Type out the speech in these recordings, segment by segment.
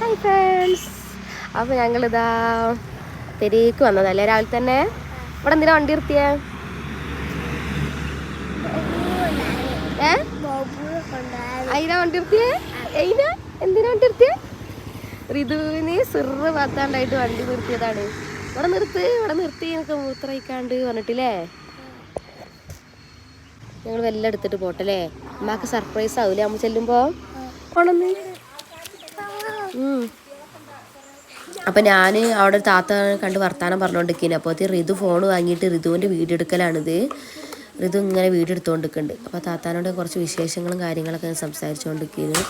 Hi friends അപ്പോൾ ഇതാ പെരേക്ക് വന്നതല്ലേ? രാവിലെ തന്നെ? ഇവിടെ എന്തിനാ വണ്ടി നിർത്തിയേ? ഏ? അതിനാ വണ്ടി നിർത്തിയേ? അതിനാ എന്തിനാ വണ്ടി നിർത്തിയേ? ഋതുവിന് സിറ് പാത്താണ്ടായിട്ട് വണ്ടി നിർത്തിയതാണ്. ഇവിടെ നിർത്ത് ഇവിടെ നിർത്തി എനിക്ക് മൂത്രയിക്കാണ്ട് പറഞ്ഞിട്ടില്ലേ? ഞങ്ങൾ വെല്ലം എടുത്തിട്ട് പോട്ടല്ലേ അമ്മയ്ക്ക് സർപ്രൈസ് ആവൂലേ? അമ്മ ചെല്ലുമ്പോ? പോണെന്ന്. അപ്പൊ ഞാൻ അവിടെ ഒരു താത്ത കണ്ട് വർത്താനം പറഞ്ഞുകൊണ്ടിരിക്കുന്നു അപ്പോൾ ഋതു ഫോൺ വാങ്ങിയിട്ട് ഋതുവിന്റെ വീഡിയോ എടുക്കലാണിത്. ഋതു ഇങ്ങനെ വീഡിയോ എടുത്തുകൊണ്ടിരിക്കുന്നുണ്ട് അപ്പോൾ താത്താനോട് കുറച്ച് വിശേഷങ്ങളും കാര്യങ്ങളൊക്കെ ഞാൻ സംസാരിച്ചുകൊണ്ടിരിക്കുന്നു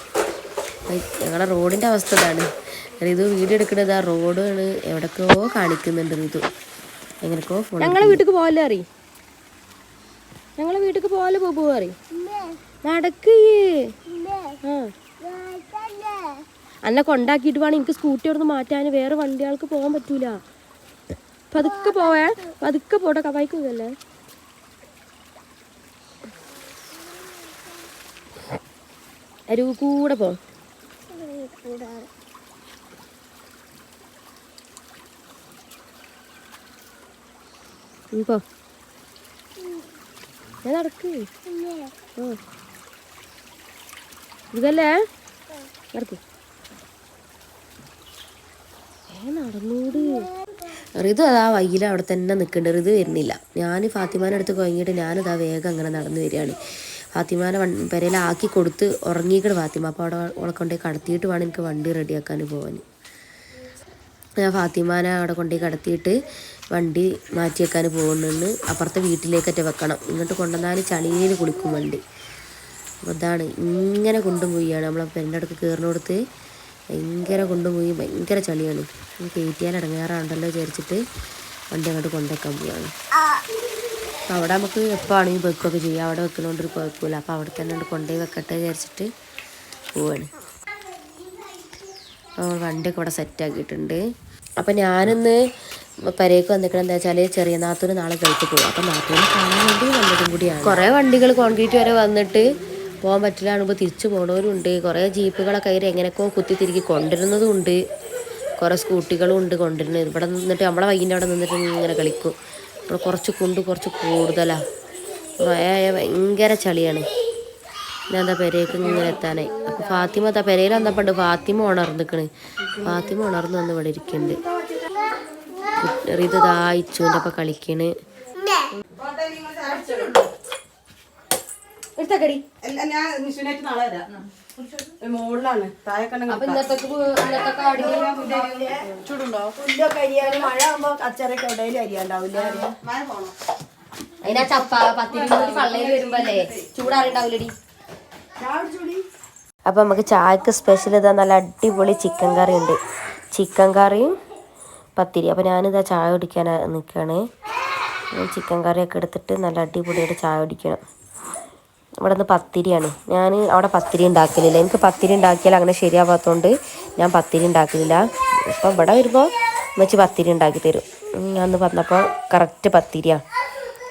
ഞങ്ങളുടെ റോഡിന്റെ അവസ്ഥ ഇതാണ്. ഋതു വീഡിയോ എടുക്കുന്നത് ആ റോഡാണ് എവിടേക്കോ കാണിക്കുന്നുണ്ട് ഋതു എങ്ങനെയൊക്കെയോ ഫോൺ ഞങ്ങളെ വീട്ടിൽ പോകല്ലേ അറി ഞങ്ങളെ വീട്ടിൽ പോകല്ലേ പോകുമോ അറി നടക്ക് ആ. അന്നെ കൊണ്ടാക്കിയിട്ട് വേണം എനിക്ക് സ്കൂട്ടി അവിടെ നിന്ന് മാറ്റാൻ. വേറെ വണ്ടികൾക്ക് പോകാൻ പറ്റൂല. പതുക്കെ പോവേ പതുക്കെ പോട്ടെ കവായിക്കുന്നല്ലേ അരു അരുവ് കൂടെ പോ. പോ. ഞാൻ നടക്ക്. ആ. ഇതല്ലേ? നടക്ക്. നടന്നൂട്. ഋതു അതാ വയ്യില അവിടെ തന്നെ നിൽക്കുന്നുണ്ട് ഋതു വരുന്നില്ല. ഞാൻ ഫാത്തിമാന്റെ അടുത്ത് കഴിഞ്ഞിട്ട് ആ വേഗം അങ്ങനെ നടന്നു വരികയാണ്. ഫാത്തിമാനെ പെരയിലാക്കി കൊടുത്ത് ഉറങ്ങിക്കണ് ഫാത്തിമ. അപ്പോൾ അവിടെ അവളെ കൊണ്ടുപോയി കടത്തിയിട്ട് വേണം എനിക്ക് വണ്ടി റെഡിയാക്കാൻ പോകാൻ ഞാൻ ഫാത്തിമാനെ അവിടെ കൊണ്ടുപോയി കടത്തിയിട്ട് വണ്ടി മാറ്റി വെക്കാൻ പോകുന്നുണ്ട്. അപ്പുറത്തെ വീട്ടിലേക്കറ്റ വെക്കണം. ഇങ്ങോട്ട് കൊണ്ടുവന്നാൽ ചളിയിൽ കുളിക്കും വണ്ടി. അപ്പോൾ ഇതാണ് ഇങ്ങനെ കൊണ്ടുപോയാണ് നമ്മളെ പെരന്റെ അടുത്ത് കയറിനോടത്ത് ഭയങ്കര കൊണ്ടുപോയി ഭയങ്കര ചളിയാണ്. കയറ്റിയാൽ ഇടങ്ങാറാണ്ടല്ലോ വിചാരിച്ചിട്ട് വണ്ടി അങ്ങോട്ട് കൊണ്ടുവയ്ക്കാൻ പോവുകയാണ് അപ്പോൾ അവിടെ നമുക്ക് എപ്പോൾ ആണെങ്കിൽ വെക്കുകയൊക്കെ ചെയ്യാം. അവിടെ വെക്കുന്നതുകൊണ്ട് ഒരു കുഴപ്പമില്ല. അപ്പോൾ അവിടെ തന്നെ കൊണ്ട് കൊണ്ടുപോയി വെക്കട്ടെ വിചാരിച്ചിട്ട് പോവാണ്. അപ്പോൾ വണ്ടിയൊക്കെ ഇവിടെ സെറ്റ് ആക്കിയിട്ടുണ്ട്. അപ്പം ഞാനിന്ന് പരേക്ക് വന്നിക്കണം എന്താ വെച്ചാൽ ചെറിയ നാത്തൂന് നാളെ ഗൾഫിൽ പോകും അപ്പം നാത്തൂനെ കാണാൻ വേണ്ടി വന്നതും കൂടിയാണ്. കുറേ വണ്ടികൾ കോൺക്രീറ്റ് വരെ വന്നിട്ട് പോകാൻ പറ്റില്ല ആകുമ്പോൾ തിരിച്ചു പോണവരും ഉണ്ട് കുറേ ജീപ്പുകളൊക്കെ അതിൽ എങ്ങനെയൊക്കെ കുത്തി തിരികെ കൊണ്ടിരുന്നതുണ്ട് കുറേ സ്കൂട്ടികളും ഉണ്ട് കൊണ്ടുവരുന്നത്. ഇവിടെ നിന്നിട്ട് നമ്മളെ വൈകിന്റെ അവിടെ നിന്നിട്ട് ഇങ്ങനെ കളിക്കും. ഇവിടെ കുറച്ച് കൊണ്ട് കുറച്ച് കൂടുതലാണ് മഴയായ ഭയങ്കര ചളിയാണ്. ഞാൻ എന്താ പെരേക്ക് ഇങ്ങനെ എത്താനായി. അപ്പോൾ ഫാത്തിമ എന്താ പെരയിൽ ഫാത്തിമ ഉണർന്നിക്കണ് ഫാത്തിമ ഉണർന്ന് വന്ന് ഇവിടെ ഇരിക്കുന്നുണ്ട് ഇത് ദാ ഇച്ചുവിന്റെ അപ്പം കളിക്കണ്. എടുത്തക്കടി. ഞാൻ മിഷീനായിട്ട് നാളെ വരാം. മുകളിലാണ് താഴെ അപ്പൊ ചൂടുണ്ടോ പുല്ലൊക്കെ മഴ ആകുമ്പോ അച്ചറൊക്കെ എവിടെയും അരിയാണ്ടാവില്ലേ? മഴ പോണോ. അതിനാ ചപ്പ പത്തിരി കൂടി പള്ളയിൽ വരുമ്പോ അല്ലേ ചൂടാറിണ്ടാവില്ലടി അപ്പൊ നമുക്ക് ചായക്ക് സ്പെഷ്യൽ ഇതാ നല്ല അടിപൊളി ചിക്കൻ കറി ഉണ്ട്. ചിക്കൻ കറിയും പത്തിരി. അപ്പോൾ ഞാനിതാ ചായ കുടിക്കാൻ നിൽക്കുകയാണ് ചിക്കൻ കറിയൊക്കെ എടുത്തിട്ട് നല്ല അടിപൊളിയായിട്ട് ചായ കുടിക്കണം. ഇവിടെ നിന്ന് പത്തിരിയാണ്. ഞാൻ അവിടെ പത്തിരി ഉണ്ടാക്കലില്ല. എനിക്ക് പത്തിരി ഉണ്ടാക്കിയാൽ അങ്ങനെ ശരിയാവാത്തതുകൊണ്ട് ഞാൻ പത്തിരി ഉണ്ടാക്കലില്ല. അപ്പോൾ ഇവിടെ വരുമ്പോൾ വെച്ച് പത്തിരി ഉണ്ടാക്കി തരും. അന്ന് പറഞ്ഞപ്പോൾ കറക്റ്റ് പത്തിരിയാണ്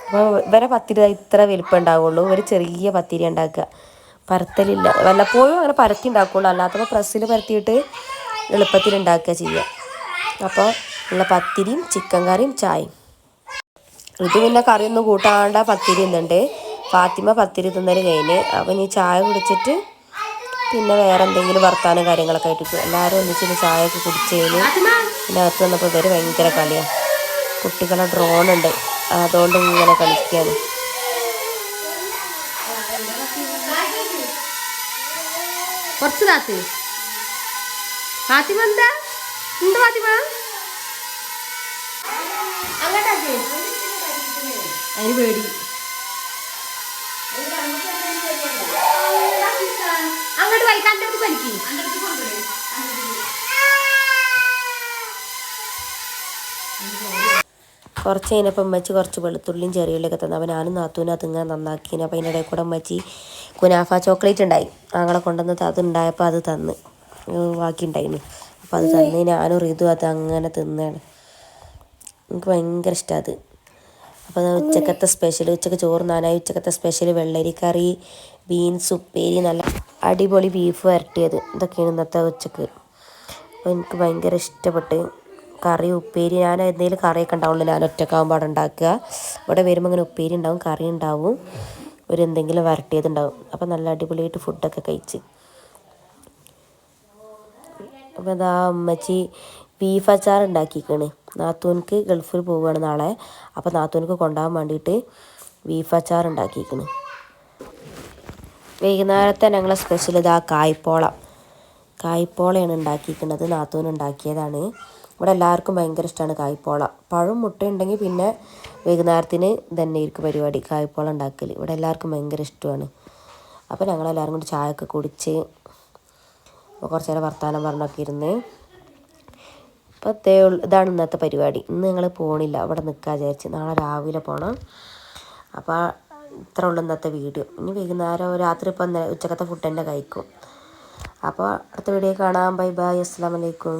അപ്പോൾ ഇവരെ പത്തിരി ഇത്ര വലിപ്പം ഉണ്ടാവുള്ളൂ. ഒരു ചെറിയ പത്തിരി ഉണ്ടാക്കുക. പരത്തലില്ല. വല്ലപ്പോഴും അങ്ങനെ പരത്തി ഉണ്ടാക്കുള്ളൂ. അല്ലാത്തപ്പോൾ പ്രസ്സിൽ പരത്തിയിട്ട് എളുപ്പത്തിൽ ഉണ്ടാക്കുക ചെയ്യുക അപ്പോൾ ഉള്ള പത്തിരിയും ചിക്കൻ കറിയും ചായയും. ഇത് പിന്നെ കറിയൊന്നും കൂട്ടാണ്ട പത്തിരി തിന്നുണ്ട്. ഫാത്തിമ പത്തിരി തിന്നൽ കഴിഞ്ഞ് അപ്പം ഇനി ചായ കുടിച്ചിട്ട് പിന്നെ വേറെ എന്തെങ്കിലും വർത്താനം കാര്യങ്ങളൊക്കെ ആയിട്ട് എല്ലാവരും ഒന്നിച്ചിട്ട് ചായ ഒക്കെ കുടിച്ചതിന് കഴിഞ്ഞ് പിന്നെ അകത്ത് വന്നപ്പോൾ ഇവർ ഭയങ്കര കളിയാണ് കുട്ടികളെ ഡ്രോൺ ഉണ്ട്. അതുകൊണ്ട് ഇങ്ങനെ കളിക്കുകയാണ് കുറച്ച് താത്ത്. ഫാത്തിമ എന്താ? അതിന് പേടി. അങ്ങോട്ട് വലിക്കും കുറച്ച് കഴിഞ്ഞപ്പോൾ അമ്മച്ചി കുറച്ച് വെളുത്തുള്ളിയും ചെറിയുള്ളിയൊക്കെ തന്നെ. അപ്പം ഞാനും നാത്തൂനും അത് ഇങ്ങനെ നന്നാക്കിന്. അപ്പോൾ അതിന്റെ ഇടയിൽ കൂടെ അമ്മച്ചി കുനാഫ ചോക്ലേറ്റ് ഉണ്ടായി. ഞങ്ങളെ കൊണ്ടുവന്ന് അത് ഉണ്ടായപ്പോൾ അത് തന്ന്. ബാക്കി ഉണ്ടായിരുന്നു അപ്പം അത് തന്ന് ഞാനും റിതു അത് അങ്ങനെ തിന്നാണ്. എനിക്ക് ഭയങ്കര ഇഷ്ടമാണ് അത്. അപ്പോൾ ഉച്ചക്കത്തെ സ്പെഷ്യൽ ഉച്ചയ്ക്ക് ചോറ് നാനായി ഉച്ചക്കത്തെ സ്പെഷ്യൽ വെള്ളരിക്കറി ബീൻസ് ഉപ്പേരി നല്ല അടിപൊളി ബീഫ് വരട്ടിയത്. ഇതൊക്കെയാണ് ഇന്നത്തെ ഉച്ചയ്ക്ക്. അപ്പോൾ എനിക്ക് ഭയങ്കര ഇഷ്ടപ്പെട്ട് കറി ഉപ്പേരി ഞാൻ എന്തെങ്കിലും കറിയൊക്കെ ഉണ്ടാവുള്ളൂ. ഞാൻ ഒറ്റക്കാവുമ്പോൾ അവിടെ ഉണ്ടാക്കുക. ഇവിടെ വരുമ്പോൾ അങ്ങനെ ഉപ്പേരി ഉണ്ടാവും കറി ഉണ്ടാവും. ഒരു എന്തെങ്കിലും വരട്ടിയത് ഉണ്ടാവും. അപ്പോൾ നല്ല അടിപൊളിയായിട്ട് ഫുഡൊക്കെ കഴിച്ച്. അപ്പോൾ അതാ അമ്മച്ചി ബീഫ് അച്ചാർ ഉണ്ടാക്കിക്കണ്. നാത്തൂനിക്ക് ഗൾഫിൽ പോവുകയാണ് നാളെ. അപ്പോൾ നാത്തൂനിക്ക് കൊണ്ടുപോകാൻ വേണ്ടിയിട്ട് ബീഫ് അച്ചാർ ഉണ്ടാക്കിക്കണ്. വൈകുന്നേരത്തെ ഞങ്ങളെ സ്പെഷ്യൽ ഇതാ കായ്പോള. കായ്പോളയാണ് ഉണ്ടാക്കിയിരിക്കുന്നത്. നാത്തൂൻ ഉണ്ടാക്കിയതാണ്. ഇവിടെ എല്ലാവർക്കും ഭയങ്കര ഇഷ്ടമാണ് കായ്പോള. പഴം മുട്ട ഉണ്ടെങ്കിൽ പിന്നെ വൈകുന്നേരത്തിന് തന്നെ ഇരിക്കും പരിപാടി കായ്പോള ഉണ്ടാക്കൽ ഇവിടെ എല്ലാവർക്കും ഭയങ്കര ഇഷ്ടമാണ്. അപ്പോൾ ഞങ്ങളെല്ലാവരും കൂടി ചായയൊക്കെ കുടിച്ച് കുറച്ച് നേരം വർത്തമാനം പറഞ്ഞൊക്കെ ഇരുന്ന് അപ്പോൾ തേ ഇതാണ് ഇന്നത്തെ പരിപാടി. ഇന്ന് ഞങ്ങൾ പോണില്ല. അവിടെ നിൽക്കാൻ വിചാരിച്ച്. നാളെ രാവിലെ പോകണം അപ്പോൾ ഇത്ര ഉള്ളു ഇന്നത്തെ വീഡിയോ. ഇനി വൈകുന്നേരം രാത്രി ഇപ്പം ഉച്ചക്കത്തെ ഫുഡ് തന്നെ കഴിക്കും. അപ്പോൾ അടുത്ത വീഡിയോ കാണാം. ബൈ ബൈ അസ്സാം വലൈക്കും